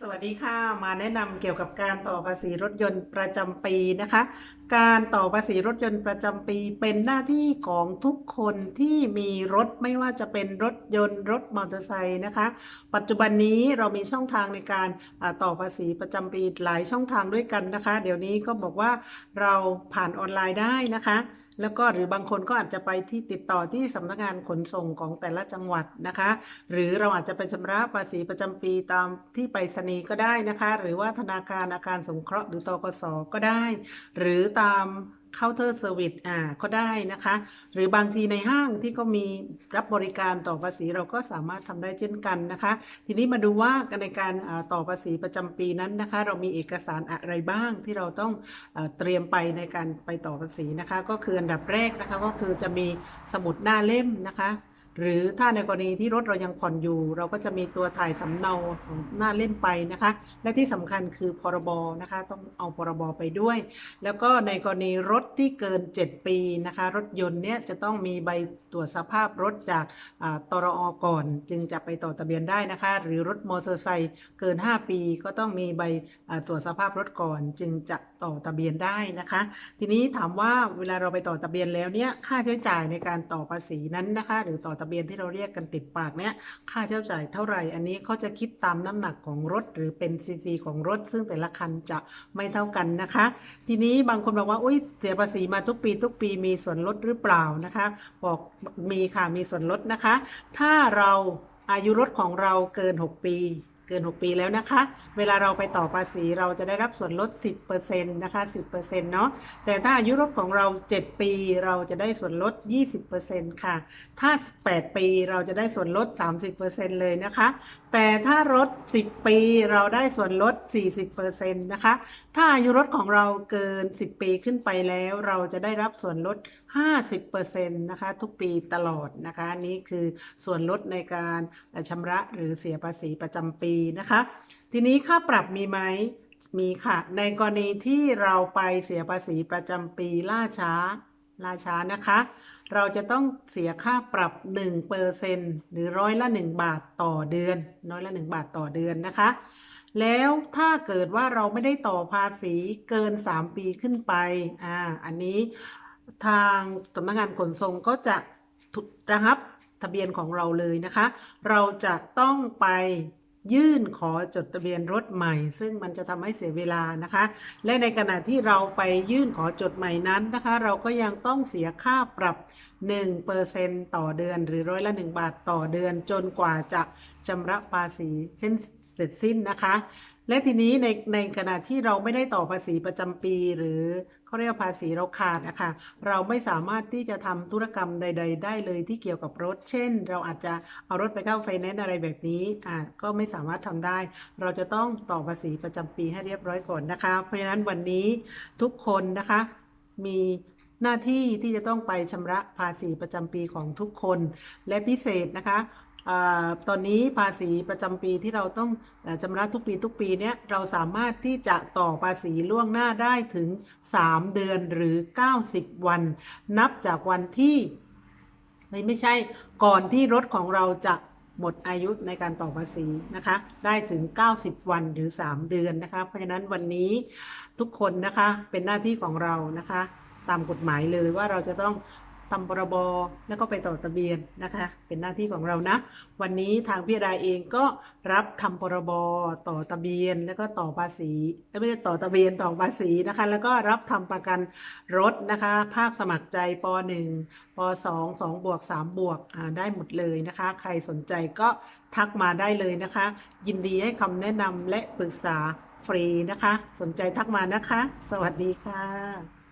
สวัสดีค่ะ มาแนะนำเกี่ยวกับการต่อภาษีรถยนต์ประจำปีนะคะ การต่อภาษีรถยนต์ประจำปีเป็นหน้าที่ของทุกคนที่มีรถไม่ว่าจะเป็นรถยนต์รถมอเตอร์ไซค์นะคะ ปัจจุบันนี้เรามีช่องทางในการต่อภาษีประจำปีหลายช่องทางด้วยกันนะคะ เดี๋ยวนี้ก็บอกว่าเราผ่านออนไลน์ได้นะคะ แล้วก็หรือบางคนก็อาจจะไปที่ติดต่อที่สำนักงานขนส่งของแต่ละจังหวัดนะคะ หรือเราอาจจะไปชำระภาษีประจำปีตามที่ไปรษณีย์ก็ได้นะคะ หรือว่าธนาคารอาคารสงเคราะห์หรือตกสก็ได้ หรือตาม เคาน์เตอร์เซอร์วิสอ่าก็ได้นะคะ หรือบางทีในห้างที่เขามีรับบริการต่อภาษีเราก็สามารถทำได้เช่นกันนะคะ ทีนี้มาดูว่าในการต่อภาษีประจำปีนั้นนะคะ เรามีเอกสารอะไรบ้างที่เราต้องเออเตรียมไปในการไปต่อภาษีนะคะ ก็คืออันดับแรกนะคะก็คือจะมีสมุดหน้าเล่มนะคะ หรือถ้าในกรณีที่รถเรายังผ่อนอยู่ เราก็จะมีตัวถ่ายสำเนาของหน้าเล่มไปนะคะ และที่สำคัญคือพรบนะคะต้องเอาพรบไปด้วย แล้วก็ในกรณีรถที่เกิน 7 ปีนะคะ รถยนต์เนี้ยจะต้องมีใบตรวจสภาพรถจากตรอก่อน จึงจะไปต่อทะเบียนได้นะคะ หรือรถมอเตอร์ไซค์เกิน 5 ปี ก็ต้องมีใบตรวจสภาพรถก่อน จึงจะต่อทะเบียนได้นะคะ ทีนี้ถามว่าเวลาเราไปต่อทะเบียนแล้วเนี่ยค่าใช้จ่ายในการต่อภาษีนั้นนะคะ หรือต่อะเบียนที่เราเรียกกันติดปากเนี้ยค่าใช้จ่ายเท่าไหร่ อันนี้เขาจะคิดตามน้ำหนักของรถหรือเป็นซีซีของรถ ซึ่งแต่ละคันจะไม่เท่ากันนะคะ ทีนี้บางคนบอกว่าอุ้ยเสียภาษีมาทุกปี ทุกปีมีส่วนลดหรือเปล่านะคะบอกมีค่ะมีส่วนลดนะคะ ถ้าเราอายุรถของเราเกิน 6 ปี เกิน 6 ปีแล้วนะคะ เวลาเราไปต่อภาษีเราจะได้รับส่วนลด 10%นะคะ 10%เนาะ แต่ถ้าอายุรถของเรา 7 ปีเราจะได้ส่วนลด 20%ค่ะ ถ้า 8 ปีเราจะได้ส่วนลด 30%เลยนะคะ แต่ถ้ารถ 10 ปีเราได้ส่วนลด 40%นะคะ ถ้าอายุรถของเราเกิน 10 ปีขึ้นไปแล้ว เราจะได้รับส่วนลด 50%นะคะ ทุกปีตลอดนะคะนนี่คือส่วนลดในการชำระหรือเสียภาษีประจำปีนะคะ ทีนี้ค่าปรับมีไหมมีค่ะ ในกรณีที่เราไปเสียภาษีประจำปีล่าช้าล่าช้านะคะ เราจะต้องเสียค่าปรับ 1%หรือร้อยละ 1 บาทต่อเดือนร้อยละ 1 บาทต่อเดือนนะคะ แล้วถ้าเกิดว่าเราไม่ได้ต่อภาษีเกิน 3 ปีขึ้นไปอ่าอันนี้ทางสำนักงานขนส่งก็จะระงับทะเบียนของเราเลยนะคะ เราจะต้องไป ยื่นขอจดทะเบียนรถใหม่ ซึ่งมันจะทำให้เสียเวลานะคะ และในขณะที่เราไปยื่นขอจดใหม่นั้นนะคะ เราก็ยังต้องเสียค่าปรับ 1%ต่อเดือนหรือร้อยละ 1 บาทต่อเดือนจนกว่าจะชำระภาษีเส้นเสร็จสิ้นนะคะ และทีนี้ในในขณะที่เราไม่ได้ต่อภาษีประจำปี หรือเขาเรียกภาษีเราขาดนะคะเราไม่สามารถที่จะทำธุรกรรมใด ๆ ได้เลยที่เกี่ยวกับรถ เช่น เราอาจจะเอารถไปเข้าไฟแนนซ์อะไรแบบนี้อ่าก็ไม่สามารถทำได้ เราจะต้องต่อภาษีประจำปีให้เรียบร้อยก่อนนะคะ เพราะฉะนั้นวันนี้ทุกคนนะคะมี หน้าที่ที่จะต้องไปชำระภาษีประจำปีของทุกคน และพิเศษนะคะอตอนนี้ภาษีประจำปีที่เราต้องชำระทุกปีทุกปีเนี้ยเราสามารถที่จะต่อภาษีล่วงหน้าได้ถึง 3 เดือนหรือ 90 วัน นับจากวันที่ไม่ไม่ใช่ก่อนที่รถของเราจะหมดอายุในการต่อภาษีนะคะ ได้ถึง 90 วันหรือ 3 เดือนนะคะ เพราะฉะนั้นวันนี้ทุกคนนะคะเป็นหน้าที่ของเรานะคะ ตามกฎหมายเลยว่าเราจะต้องทำพรบแล้วก็ไปต่อทะเบียนนะคะ เป็นหน้าที่ของเรานะ วันนี้ทางพี่รายเองก็รับทำพรบต่อทะเบียนแล้วก็ต่อภาษีไม่ใช่ต่อทะเบียนต่อภาษีนะคะ แล้วก็รับทำประกันรถนะคะ ภาคสมัครใจป .1 ป .2 2บวก3บวกได้หมดเลยนะคะ ใครสนใจก็ทักมาได้เลยนะคะ ยินดีให้คำแนะนำและปรึกษาฟรีนะคะ สนใจทักมานะคะ สวัสดีค่ะ